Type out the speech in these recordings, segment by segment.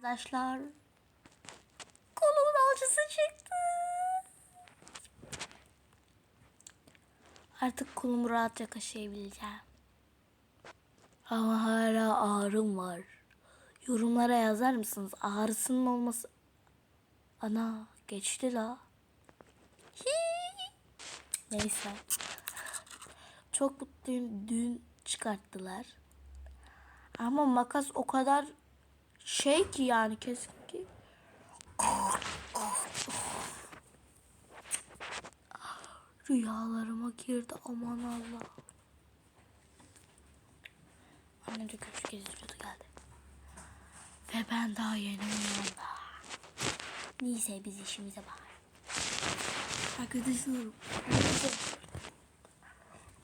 Arkadaşlar kolumun alçısı çıktı. Artık kolumu rahatça kaşıyabileceğim. Ama hala ağrım var. Yorumlara yazar mısınız? Ağrısının olması... Ana geçti la. Neyse. Çok mutluyum. Dün çıkarttılar. Ama makas o kadar şey ki yani kesin ki. Rüyalarıma girdi aman Allah. Annem de küçük geziyordu geldi. Ve ben daha yeni uyandım. Neyse biz işimize bak. Arkadaşlar.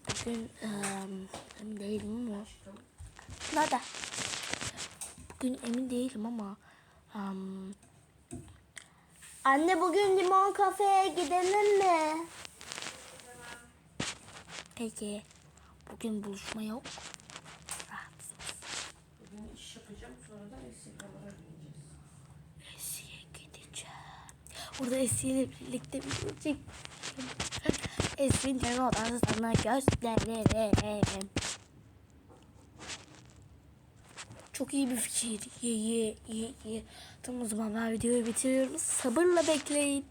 Bugün emin değilim ama. Nada. Bugün emin değilim ama. em, Anne bugün limon kafeye gidelim mi? Peki. Bugün buluşma yok. Rahatsınız. Bugün iş yapacağım sonra da. Esi'ye gideceğim. Orada Esi ile birlikte bir çek. Esi'nin canı odası sana gösteririm. Çok iyi bir fikir. Ye ye ye. Tamam o zaman ben videoyu bitiriyorum. Sabırla bekleyin.